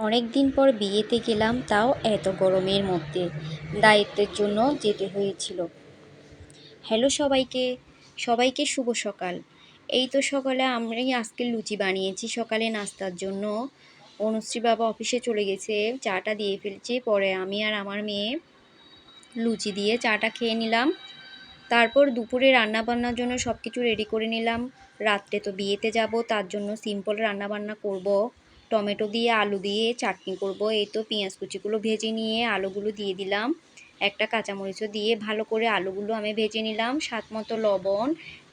অনেক দিন পর বিয়েতে গেলাম, তাও এত গরমের মধ্যে। দায়িত্বের জন্য যেতে হয়েছিল। হ্যালো সবাইকে সবাইকে শুভ সকাল। এই তো সকালে আমি আজকে লুচি বানিয়েছি। সকালে নাস্তার জন্য অনুশ্রী বাবা অফিসে চলে গেছে, চাটা দিয়ে ফেলছি। পরে আমি আর আমার মেয়ে লুচি দিয়ে চাটা খেয়ে নিলাম। তারপর দুপুরে রান্না বান্নার জন্য সব কিছু রেডি করে নিলাম। রাত্রে তো বিয়েতে যাব, তার জন্য সিম্পল রান্না বান্না করব। টমেটো দিয়ে আলু দিয়ে চাটনি করব। এই তো পেঁয়াজ কুচিগুলো ভেজে নিয়ে আলুগুলো দিয়ে দিলাম। একটা কাঁচামরিচও দিয়ে ভালো করে আলুগুলো আমি ভেজে নিলাম। স্বাদ মতো লবণ,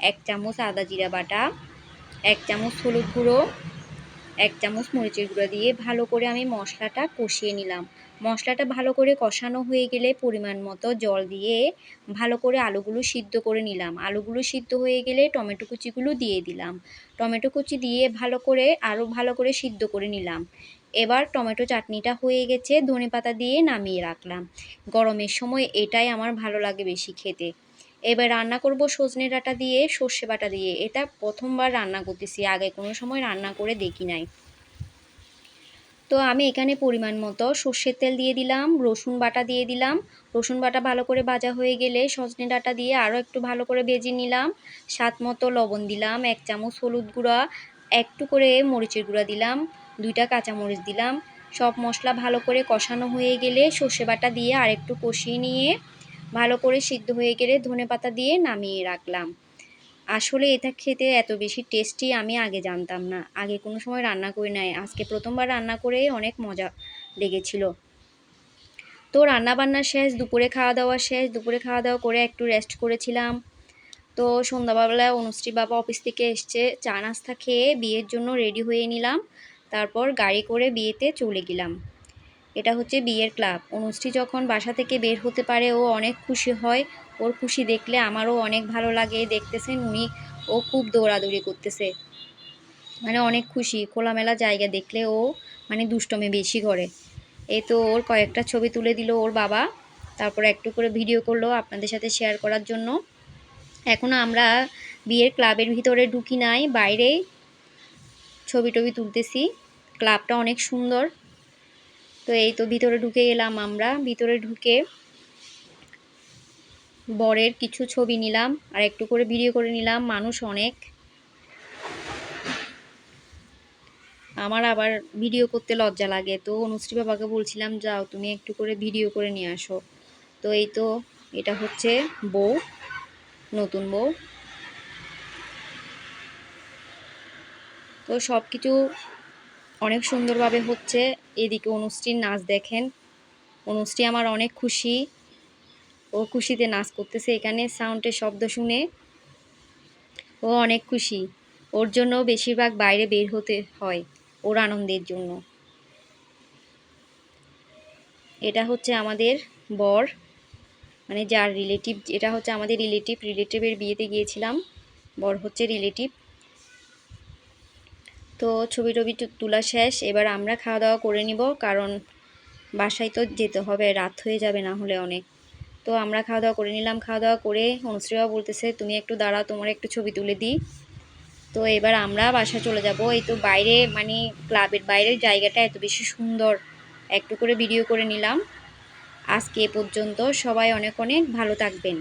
এক চামচ আদা জিরা বাটা, এক চামচ হলুদ গুঁড়ো এক চামচ মরিচের গুঁড়ো দিয়ে ভালো করে আমি মশলাটা কষিয়ে নিলাম। মশলাটা ভালো করে কষানো হয়ে গেলে পরিমাণ মতো জল দিয়ে ভালো করে আলুগুলো সিদ্ধ করে নিলাম। আলুগুলো সিদ্ধ হয়ে গেলে টমেটো কুচিগুলো দিয়ে দিলাম। টমেটো কুচি দিয়ে ভালো করে আরও ভালো করে সিদ্ধ করে নিলাম। এবার টমেটো চাটনিটা হয়ে গেছে ধনে পাতা দিয়ে নামিয়ে রাখলাম। গরমের সময় এটাই আমার ভালো লাগে বেশি খেতে। এবার রান্না করব সজনে ডাঁটা দিয়ে, সর্ষে বাটা দিয়ে। এটা প্রথমবার রান্না করতেছি, আগে কোনো সময় রান্না করে দেখি নাই। তো আমি এখানে পরিমাণ মতো সর্ষের তেল দিয়ে দিলাম, রসুন বাটা দিয়ে দিলাম। রসুন বাটা ভালো করে ভাজা হয়ে গেলে সজনে ডাঁটা দিয়ে আরও একটু ভালো করে ভেজে নিলাম। স্বাদ মতো লবণ দিলাম, এক চামচ হলুদ গুঁড়া, একটু করে মরিচের গুঁড়া দিলাম, দুইটা কাঁচামরিচ দিলাম। সব মশলা ভালো করে কষানো হয়ে গেলে সর্ষে বাটা দিয়ে আর একটু কষিয়ে নিয়ে ভালো করে সিদ্ধ হয়ে গেলে ধনে পাতা দিয়ে নামিয়ে রাখলাম। আসলে এটা খেতে এত বেশি টেস্টি আমি আগে জানতাম না। আগে কোনো সময় রান্না করি নাই। আজকে প্রথমবার রান্না করে অনেক মজা লেগেছিল। তো রান্না বান্না শেষ, দুপুরে খাওয়া দাওয়া শেষ, দুপুরে খাওয়া দাওয়া করে একটু রেস্ট করেছিলাম। তো সন্ধ্যাবেলায় অনুশ্রী বাবা অফিস থেকে এসছে, চা নাস্তা খেয়ে বিয়ের জন্য রেডি হয়ে নিলাম। তারপর গাড়ি করে বিয়েতে চলে গেলাম। এটা হচ্ছে বিয়ের ক্লাব। অনুশ্রী যখন বাসা থেকে বের হতে পারে, ও অনেক খুশি হয়। ওর খুশি দেখলে আমারও অনেক ভালো লাগে। দেখতেছেন উনি, ও খুব দৌড়াদৌড়ি করতেছে। মানে অনেক খুশি, খোলামেলা জায়গা দেখলে ও মানে দুষ্টমে বেশি করে। এই তো ওর কয়েকটা ছবি তুলে দিল ওর বাবা। তারপর একটু করে ভিডিও করল আপনাদের সাথে শেয়ার করার জন্য। এখনও আমরা বিয়ের ক্লাবের ভিতরে ঢুকি নাই বাইরে ছবি টবি তুলতেছি। ক্লাবটা অনেক সুন্দর। তো এই তো ভিতরে ঢুকে এলাম আমরা। ভিতরে ঢুকে বরের কিছু ছবি নিলাম আর একটু করে ভিডিও করে নিলাম, মানুষ অনেক। আমার আবার ভিডিও করতে লজ্জা লাগে। তো অনুশ্রী বাবাকে বলছিলাম, যাও, তুমি একটু করে ভিডিও করে নিয়ে আসো। তো এই তো এটা হচ্ছে বউ, নতুন বউ। তো সব কিছু অনেক সুন্দরভাবে হচ্ছে এদিকে অনুশ্রীর নাচ দেখেন। অনুশ্রী আমার অনেক খুশি। ও খুশিতে নাচ করতেছে এখানে সাউন্ডের শব্দ শুনে। ও অনেক খুশি। ওর জন্য বেশিরভাগ বাইরে বের হতে হয় ওর আনন্দের জন্য। এটা হচ্ছে আমাদের বর। মানে যার রিলেটিভ এটা হচ্ছে আমাদের রিলেটিভ রিলেটিভের বিয়েতে গিয়েছিলাম। বর হচ্ছে রিলেটিভ তো ছবি টবি তোলা শেষ। এবার আমরা খাওয়া দাওয়া করে নিব, কারণ বাসায় তো যেতে হবে, রাত হয়ে যাবে না হলে অনেক। তো আমরা খাওয়া দাওয়া করে নিলাম। খাওয়া দাওয়া করে অনুশ্রীবা বলতেছে, তুমি একটু দাঁড়াও, তোমার একটু ছবি তুলে দিই। তো এবার আমরা বাসা চলে যাব। এই তো বাইরে মানে ক্লাবের বাইরের জায়গাটা এত বেশি সুন্দর। একটু করে ভিডিও করে নিলাম। আজকে এ পর্যন্ত সবাই অনেক অনেক ভালো থাকবেন।